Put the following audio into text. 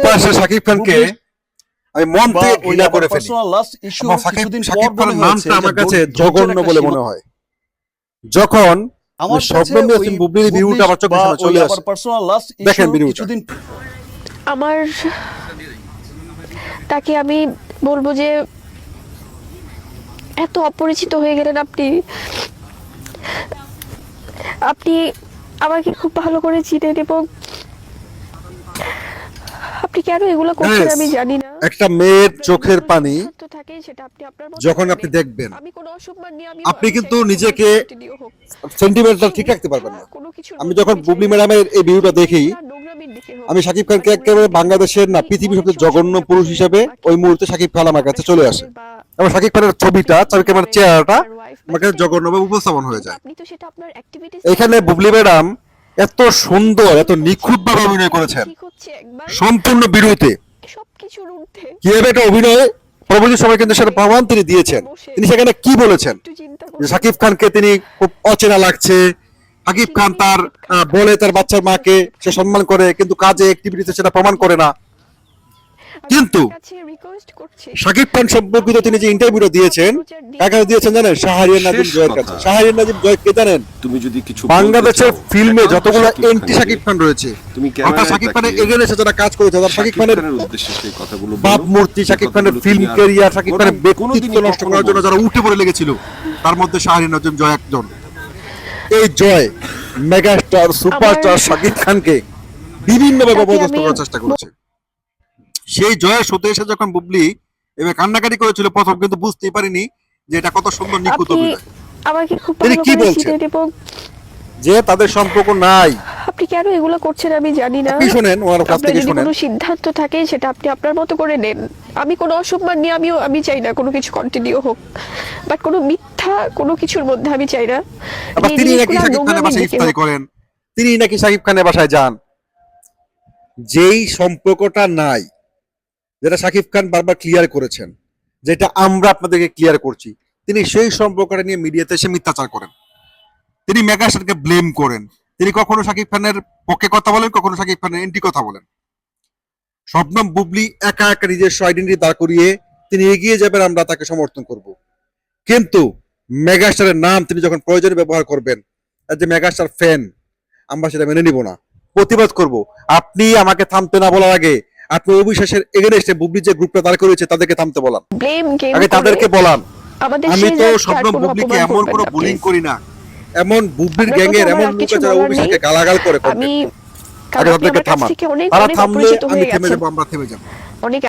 Superstar Shakib খানকে আমি মন থেকে ঘৃণা করে ফেলি। আমার সাকিব সাকিব খানের নামটা আমার কাছে জঘন্য বলে মনে হয়। যখন আমার বুবলির ভিউটা আমার চোখের সামনে চলে আসে। পার্সোনাল লাস্ট দেখেন আমার তাকে আমি বলব যে এত অপরিচিত হয়ে গেলেন আপনি। আপনি আমাকে খুব ভালো করে চিনেন এবং আপনি কেন এগুলো করছেন আমি জানি না। একটা মেয়ের চোখের পানি যখন আপনি দেখবেন আপনি কিন্তু নিজেকে। সেন্টিমেন্টাল ঠিক রাখতে পারবেন না। আমি যখন বুবলি ম্যাডামের এই ভিডিওটা দেখি। আমি শাকিব খানকে একেবারে বাংলাদেশের না পৃথিবীর সবচেয়ে জঘন্য পুরুষ হিসেবে ওই মুহূর্তে শাকিব খান আমার কাছে চলে আসে। এবং শাকিব খানের ছবিটা শাকিব খানের চেহারাটা আমার কাছে জঘন্যভাবে উপস্থাপন হয়ে যায়। এখানে বুবলি ম্যাডাম এত সুন্দর এত নিখুঁত ভাবে অভিনয় করেছেন। সম্পূর্ণ বিরুতে। সবকিছুর ঊর্ধ্বে। কীভাবে একটা অভিনয় পরবর্তী সময় কিন্তু সেটা প্রমাণ তিনি দিয়েছেন তিনি সেখানে কি বলেছেন? সাকিব খানকে তিনি খুব অচেনা লাগছে। শাকিব খান তার বলে তার বাচ্চার মাকে সে সম্মান করে কিন্তু কাজে অ্যাক্টিভিটিতে সেটা প্রমাণ করে না। কিন্তু শাকিব খান সম্পর্কিত তিনি যে ইন্টারভিউটা দিয়েছেন কাকে দিয়েছেন জানেন? শাহরিয়ার নাজিম জয়ের কাছে। শাহরিয়ার নাজিম জয় কে জানেন? তুমি যদি কিছু বাংলাদেশের ফিল্মে যতগুলো এন্টি শাকিব খান রয়েছে তুমি অর্থাৎ শাকিব খানের তাকিয়ে এগেনে যারা কাজ করেছে তারা শাকিব শাকিব খানের উদ্দেশ্যে সেই কথাগুলো বাপ মূর্তি যে শাকিব খানের ফিল্ম ক্যারিয়ার শাকিব খানের কোনো- ব্যক্তিত্ব নষ্ট করার জন্য যারা উঠে পড়ে লেগেছিল তার মধ্যে শাহরিয়ার নাজিম জয় একজন। এই জয় মেগাস্টার সুপারস্টার শাকিব খানকে বিভিন্নভাবে অপদস্থ করার চেষ্টা করেছে। সেই জয়ের শোতে এসে যখন বুবলি এবার কান্নাকাটি করেছিল প্রথম কিন্তু বুঝতেই পারিনি যে এটা কত সুন্দর নিখুঁত অভিনয়। আমাকে খুব ভালো কি বলছেন? যে তাদের সম্পর্ক নাই। আপনি কেন এগুলো করছেন আমি জানি না। আপনি শোনেন ওনার কাছ থেকে শোনেন। কোনো সিদ্ধান্ত থাকে সেটা আপনি আপনার মতো করে নেন। আমি কোনো অসম্মান নিয়ে আমিও আমি চাই না কোনো কিছু কন্টিনিউ হোক। বাট কোনো মিথ্যা কোনো কিছুর মধ্যে আমি চাই না। আবার তিনি নাকি শাকিব খানের বাসায় ইফতারি করেন। তিনি নাকি শাকিব খানের বাসায় যান। যেই সম্পর্কটা নাই যেটা শাকিব খান বারবার ক্লিয়ার করেছেন, যেটা আমরা আপনাদেরকে ক্লিয়ার করছি। তিনি সেই সম্পর্কটা নিয়ে মিডিয়াতে এসে মিথ্যাচার করেন। তিনি মেগাস্টারকে ব্লেম করেন। তিনি কখনো শাকিব খানের পক্ষে কথা বলেন, কখনো শাকিব খানের এন্টি কথা বলেন। শবনম বুবলি একা একা নিজস্ব আইডেন্টি দাঁড় করিয়ে তিনি এগিয়ে যাবেন, আমরা তাকে সমর্থন করব। কিন্তু মেগাস্টারের নাম তিনি যখন প্রয়োজনে ব্যবহার করবেন যে মেগাস্টার ফ্যান আমরা সেটা মেনে নিব না। প্রতিবাদ করব, আপনি আমাকে থামতে না বলার আগে আপনি অবিশ্বাসের এগেনস্টে বুবলি যে গ্রুপটা দাঁড় করেছে তাদেরকে থামতে বলান আমি আগে তাদেরকে বলান আমি তো স্বপ্ন বুবলিকে এমন কোনো বুলিং করি না। এমন বুবলির গ্যাং গ্যাংয়ের এমন লোক কিছু যারা অভিষেককে গালাগাল করে আমি আগে তাদেরকে থামান। তারা থামলে আমি থেমে যাব আমরা থেমে যাব।